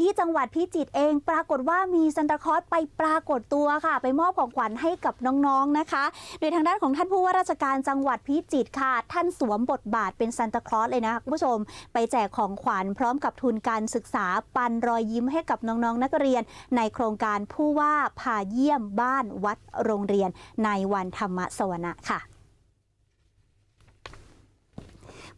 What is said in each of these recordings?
ที่จังหวัดพิจิตรเองปรากฏว่ามีซันตาคอสไปปรากฏตัวค่ะ ไปมอบของขวัญให้กับน้องๆนะคะ โดยทางด้านของท่านผู้ว่าราชการจังหวัดพิจิตรค่ะ ท่านสวมบทบาทเป็นซันตาคลอสเลยนะคะคุณผู้ชม ไปแจกของขวัญพร้อมกับทุนการศึกษาปันรอยยิ้มให้กับน้องๆนักเรียน ในโครงการผู้ว่าพาเยี่ยมบ้านวัดโรงเรียนในวันธรรมสวนะค่ะ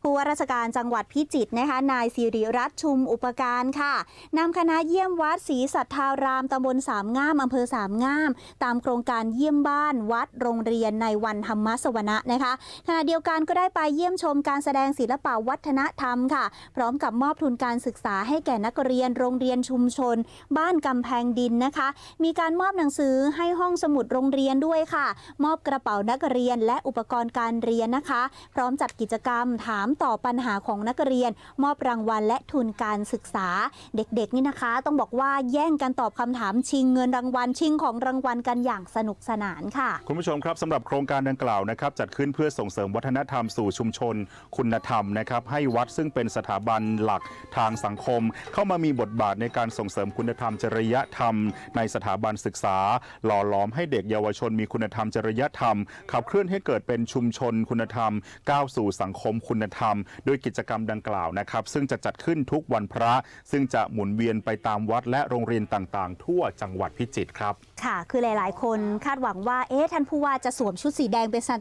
ผู้ว่าราชการจังหวัดพิจิตรนะคะนายสิริรัตน์ชุมอุปการค่ะนำคณะเยี่ยมวัดศรีสัทธารามตำบลสามงามอำเภอสามงาม ตามโครงการเยี่ยมบ้านวัดโรงเรียนในวันธรรมสวนะนะคะขณะเดียวกันก็ได้ไปเยี่ยมชมการแสดงศิลปะวัฒนธรรมค่ะ พร้อมกับมอบทุนการศึกษาให้แก่นักเรียนโรงเรียนชุมชน บ้านกำแพงดินนะคะ มีการมอบหนังสือให้ห้องสมุดโรงเรียนด้วยค่ะ มอบกระเป๋านักเรียนและอุปกรณ์การเรียนนะคะ พร้อมจัดกิจกรรมถามตอบปัญหาของนักเรียน มอบรางวัลและทุนการศึกษา เด็กๆนี่นะคะ ต้องบอกว่าแย่งกันตอบคำถามชิงเงินรางวัลชิงของรางวัลกันอย่างสนุกสนานค่ะ คุณผู้ชมครับสำหรับโครงการดังกล่าวนะครับจัดขึ้นเพื่อส่งเสริมวัฒนธรรมสู่ชุมชน คุณธรรมนะครับให้วัดซึ่งเป็นสถาบันหลักทางสังคม เข้ามามีบทบาทในการส่งเสริมคุณธรรมจริยธรรม ในสถาบันศึกษา หล่อหลอมให้เด็กเยาวชนมีคุณธรรมจริยธรรม ขับเคลื่อนให้เกิดเป็นชุมชนคุณธรรมก้าวสู่สังคมคุณธรรมโดยกิจกรรมดังกล่าวนะครับ ซึ่งจะจัดขึ้นทุกวันพระ ซึ่งจะหมุนเวียนไปตามวัดและโรงเรียนต่างๆ ทั่วจังหวัดพิจิตรครับ ค่ะ คือหลาย ๆ คนคาดหวังว่า เอ๊ะ ท่านผู้ว่าจะสวมชุดสีแดงเป็นซาน